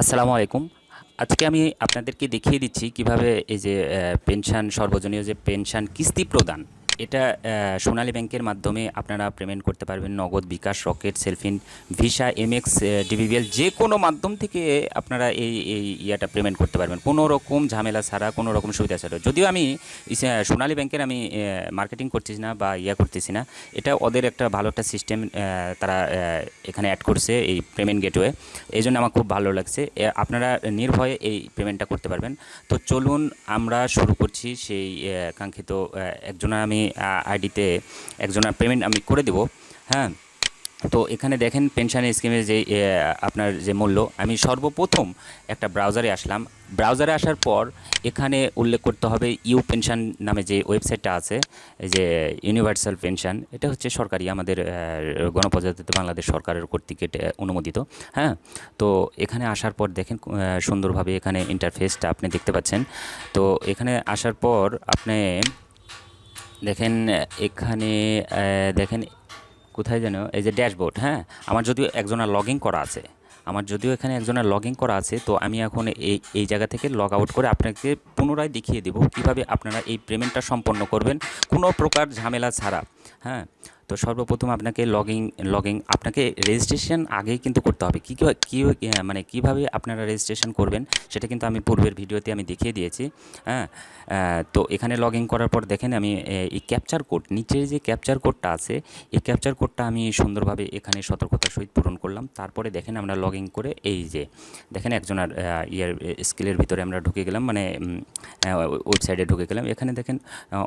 আসসালামু আলাইকুম। আজকে আমি আপনাদেরকে দেখিয়ে দিচ্ছি কীভাবে এই যে পেনশন, সর্বজনীয় যে পেনশন কিস্তি প্রদান। এটা সোনালী ব্যাংকের মাধ্যমে আপনারা পেমেন্ট করতে পারবেন। Nagad bKash, Rocket, Cellfin, Visa, Amex DBBL যে কোনো মাধ্যম থেকে আপনারা এই এই ইয়াটা পেমেন্ট করতে পারবেন। কোনো রকম ঝামেলা ছাড়া, কোনো রকম সুবিধা ছাড়া। যদিও আমি সোনালী ব্যাংকের আমি মার্কেটিং করতেছি না বা ইয়া করতেছি না, এটা ওদের একটা ভালো একটা সিস্টেম তারা এখানে অ্যাড করছে এই পেমেন্ট গেটওয়ে এই জন্য আমার খুব ভালো লাগছে। আপনারা নির্ভয়ে এই পেমেন্টটা করতে পারবেন। তো চলুন আমরা শুরু করছি সেই কাঙ্ক্ষিত একজনের আমি আইডিতে একজনের পেমেন্ট আমি করে দেব হ্যাঁ? তো এখানে দেখেন পেনশন স্কিমের যে আপনার যে মূল্য, আমি সর্বপ্রথম একটা ব্রাউজারে আসলাম। ব্রাউজারে আসার পর এখানে উল্লেখ করতে হবে ইউ পেনশন নামে যে ওয়েবসাইটটা আছে, যে ইউনিভার্সাল পেনশন এটা হচ্ছে সরকারি, আমাদের গণপ্রজাতন্ত্রী বাংলাদেশ সরকারের কর্তৃক অনুমোদিত হ্যাঁ? তো এখানে আসার পর দেখেন সুন্দরভাবে এখানে ইন্টারফেসটা আপনি দেখতে পাচ্ছেন। তো এখানে আসার পর আপনি দেখেন, এখানে দেখেন, কোথায় যেন, এই যে ড্যাশবোর্ড হ্যাঁ? আমার যদিও একজনের লগ করা আছে। আমার যদিও এখানে একজনের লগ করা আছে, তো আমি এখন এই এই জায়গা থেকে লগ আউট করে আপনাকে পুনরায় দেখিয়ে দেবো কীভাবে আপনারা এই পেমেন্টটা সম্পন্ন করবেন। কোনো প্রকার ঝামেলা ছাড়া হ্যাঁ? তো সর্বপ্রথম আপনাকে লগিং লগিং আপনাকে রেজিস্ট্রেশন আগেই কিন্তু করতে হবে। কী কী মানে কীভাবে আপনারা রেজিস্ট্রেশন করবেন, সেটা কিন্তু আমি পূর্বের ভিডিওতে আমি দেখিয়ে দিয়েছি। হ্যাঁ তো এখানে লগ ইন করার পর দেখেন আমি এই ক্যাপচার কোড নিচের যে ক্যাপচার কোডটা আছে, এই ক্যাপচার কোডটা আমি সুন্দরভাবে এখানে সতর্কতার সহিত পূরণ করলাম। তারপরে দেখেন আমরা লগ করে এই যে, দেখেন একজনের ইয়ের স্কিলের ভিতরে আমরা ঢুকে গেলাম মানে ওয়েবসাইটে ঢুকে গেলাম। এখানে দেখেন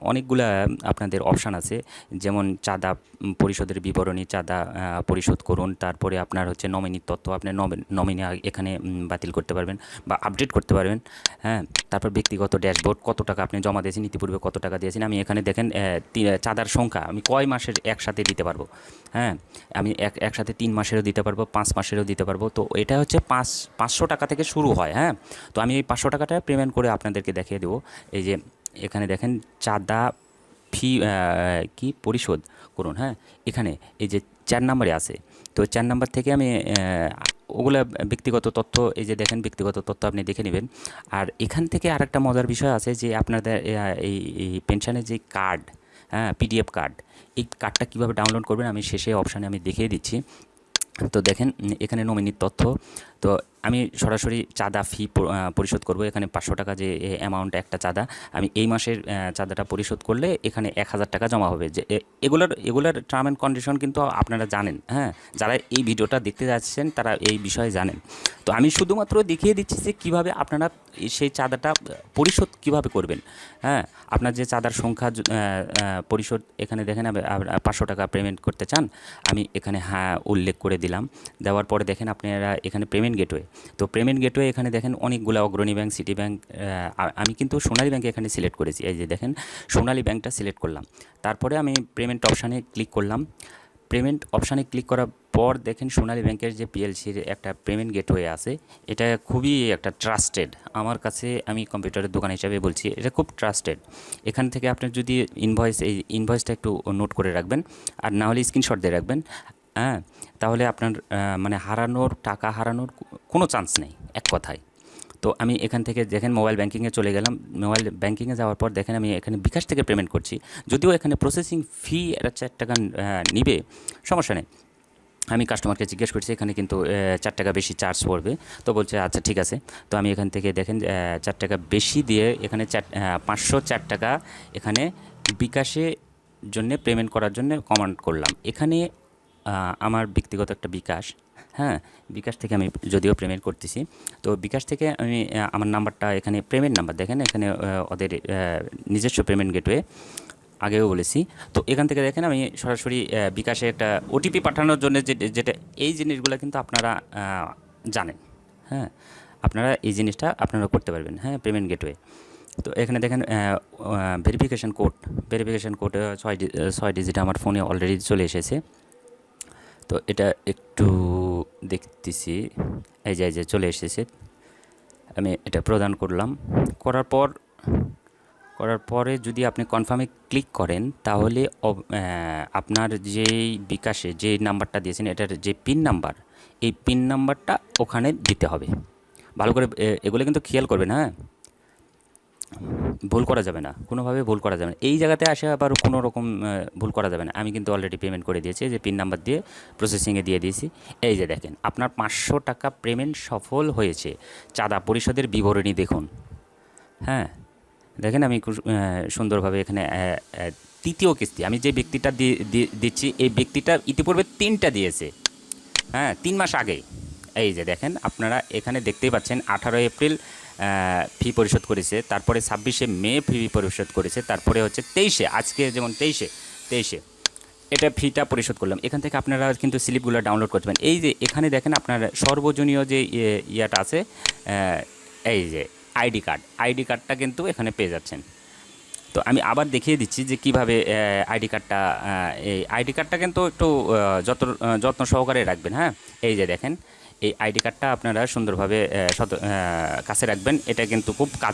অনেকগুলা আপনাদের অপশান আছে, যেমন চাঁদা পরিশোধের বিবরণী চাঁদা পরিশোধ করুন। তারপরে আপনার হচ্ছে নমিনির তথ্য আপনি নমিনি এখানে বাতিল করতে পারবেন বা আপডেট করতে পারবেন। হ্যাঁ তারপর ব্যক্তিগত ড্যাশবোর্ড, কত টাকা আপনি জমা দিয়েছেন, ইতিপূর্বে কত টাকা দিয়েছেন, আমি এখানে দেখেন চাঁদার সংখ্যা, আমি কয় মাসের একসাথে দিতে পারব? হ্যাঁ আমি এক, একসাথে তিন মাসেরও দিতে পারব, পাঁচ মাসেরও দিতে পারব। তো এটা হচ্ছে পাঁচ, পাঁচশো টাকা থেকে শুরু হয় হ্যাঁ। তো আমি এই পাঁচশো টাকাটা পেমেন্ট করে আপনাদেরকে দেখিয়ে দেবো। এই যে, এখানে দেখেন, চাঁদা ফি কি পরিশোধ করুন হ্যাঁ? এখানে এই যে চার নম্বরে আছে। তো চার নাম্বার থেকে আমি ওগুলা ব্যক্তিগত তথ্য, এই যে দেখেন ব্যক্তিগত তথ্য আপনি দেখে নেবেন। আর এখান থেকে আরেকটা মজার বিষয় আছে যে আপনাদের এই পেনশনের যে কার্ড হ্যাঁ পিডিএফ কার্ড, এই কার্ডটা কীভাবে ডাউনলোড করবেন আমি শেষে অপশানে আমি দেখিয়ে দিচ্ছি। তো দেখেন, এখানে নমিনির তথ্য, তো আমি সরাসরি চাঁদা ফি পরিশোধ করব। এখানে পাঁচশো টাকা যে অ্যামাউন্ট একটা চাঁদা, আমি এই মাসের চাঁদাটা পরিশোধ করলে এখানে এক হাজার টাকা জমা হবে। যে এগুলোর এগুলোর টার্ম অ্যান্ড কন্ডিশন কিন্তু আপনারা জানেন হ্যাঁ? যারা এই ভিডিওটা দেখতে যাচ্ছেন, তারা এই বিষয়ে জানেন। তো আমি শুধুমাত্র দেখিয়ে দিচ্ছি যে, কীভাবে আপনারা সেই চাঁদাটা পরিশোধ কীভাবে করবেন হ্যাঁ? আপনার যে চাঁদার সংখ্যা পরিশোধ এখানে দেখেন পাঁচশো টাকা পেমেন্ট করতে চান, আমি এখানে হ্যাঁ উল্লেখ করে দিলাম। দেওয়ার পরে দেখেন আপনারা এখানে পেমেন্ট গেটওয়ে তো পেমেন্ট গেটওয়ে এখানে দেখেন অনেকগুলো অগ্রণী ব্যাংক, সিটি ব্যাংক আমি কিন্তু সোনালী ব্যাংকে এখানে সিলেক্ট করেছি। এই যে দেখেন, সোনালী ব্যাংকটা সিলেক্ট করলাম। তারপরে আমি পেমেন্ট অপশানে ক্লিক করলাম। পেমেন্ট অপশানে ক্লিক করার পর দেখেন সোনালী ব্যাংকের যে পিএলসির একটা পেমেন্ট গেটওয়ে আছে, এটা খুবই একটা ট্রাস্টেড। আমার কাছে আমি কম্পিউটারের দোকান হিসাবে বলছি, এটা খুব ট্রাস্টেড। এখান থেকে আপনার যদি ইনভয়েস, এই ইনভয়েসটা একটু নোট করে রাখবেন, আর না হলে স্ক্রিনশট দিয়ে রাখবেন। হ্যাঁ? তাহলে আপনার মানে হারানোর, টাকা হারানোর কোনো চান্স নেই, এক কথায়। তো আমি এখান থেকে দেখেন মোবাইল ব্যাঙ্কিংয়ে চলে গেলাম। মোবাইল ব্যাঙ্কিংয়ে যাওয়ার পর দেখেন আমি এখানে বিকাশ থেকে পেমেন্ট করছি। যদিও এখানে প্রসেসিং ফি একটা চার টাকা নিবে, সমস্যা নেই। আমি কাস্টমারকে জিজ্ঞেস করছি, এখানে কিন্তু চার টাকা বেশি চার্জ পড়বে। তো বলছে আচ্ছা ঠিক আছে। তো আমি এখান থেকে দেখেন চার টাকা বেশি দিয়ে এখানে চার পাঁচশো চার টাকা এখানে বিকাশে জন্য পেমেন্ট করার জন্য কমান্ড করলাম। এখানে আমার ব্যক্তিগত একটা বিকাশ হ্যাঁ? বিকাশ থেকে আমি যদিও পেমেন্ট করতেছি। তো বিকাশ থেকে আমি আমার নাম্বারটা এখানে পেমেন্ট নাম্বার দেখেন, এখানে ওদের নিজস্ব পেমেন্ট গেটওয়ে, আগেও বলেছি। তো এখান থেকে দেখেন আমি সরাসরি বিকাশে একটা ওটিপি পাঠানোর জন্য যেটা, এই জিনিসগুলো কিন্তু আপনারা জানেন হ্যাঁ? আপনারা এই জিনিসটা আপনারা করতে পারবেন হ্যাঁ? Payment gateway. তো এখানে দেখেন ভেরিফিকেশান কোড ভেরিফিকেশান কোড ছয় ছয় ডিজিট আমার ফোনে অলরেডি চলে এসেছে। তো এটা একটু দেখতেছি। এই যে এই যে চলে এসেছে। আমি এটা প্রদান করলাম। করার পর, করার পরে যদি আপনি কনফার্মে ক্লিক করেন, তাহলে আপনার যেই বিকাশে যে নাম্বারটা দিয়েছেন, এটার যে পিন নাম্বার, এই পিন নাম্বারটা ওখানে দিতে হবে। ভালো করে এগুলো কিন্তু খেয়াল করবেন হ্যাঁ? ভুল করা যাবে না, কোনোভাবে ভুল করা যাবে না। এই জায়গাতে আসে আবার কোনো রকম ভুল করা যাবে না। আমি কিন্তু অলরেডি পেমেন্ট করে দিয়েছি যে পিন নাম্বার দিয়ে প্রসেসিংয়ে দিয়ে দিয়েছি। এই যে দেখেন, আপনার পাঁচশো টাকা পেমেন্ট সফল হয়েছে। চাঁদা পরিশোধের বিবরণী দেখুন। হ্যাঁ দেখেন আমি সুন্দরভাবে এখানে তৃতীয় কিস্তি, আমি যে ব্যক্তিটা দিচ্ছি, এই ব্যক্তিটা ইতিপূর্বে তিনটা দিয়েছে। হ্যাঁ তিন মাস আগে। এই যে দেখেন, আপনারা এখানে দেখতেই পাচ্ছেন, আঠারো এপ্রিল ফি পরিশোধ করেছে, তারপরে ছাব্বিশে মে ফি পরিশোধ করেছে, তারপরে হচ্ছে তেইশে, আজকে যেমন তেইশে তেইশে, এটা ফিটা পরিশোধ করলাম। এখান থেকে আপনারা কিন্তু স্লিপগুলো ডাউনলোড করতে পারেন। এই যে এখানে দেখেন, আপনার সর্বজনীয় যে ইয়ে- ইয়াটা আছে এই যে আইডি কার্ড, আইডি কার্ডটা কিন্তু এখানে পেয়ে যাচ্ছেন। তো আমি আবার দেখিয়ে দিচ্ছি যে কীভাবে আইডি কার্ডটা এই আইডি কার্ডটা কিন্তু একটু যত যত্ন সহকারে রাখবেন হ্যাঁ? এই যে দেখেন এই আইডি কার্ডটা আপনারা সুন্দরভাবে কাছে রাখবেন। এটা কিন্তু খুব কাজে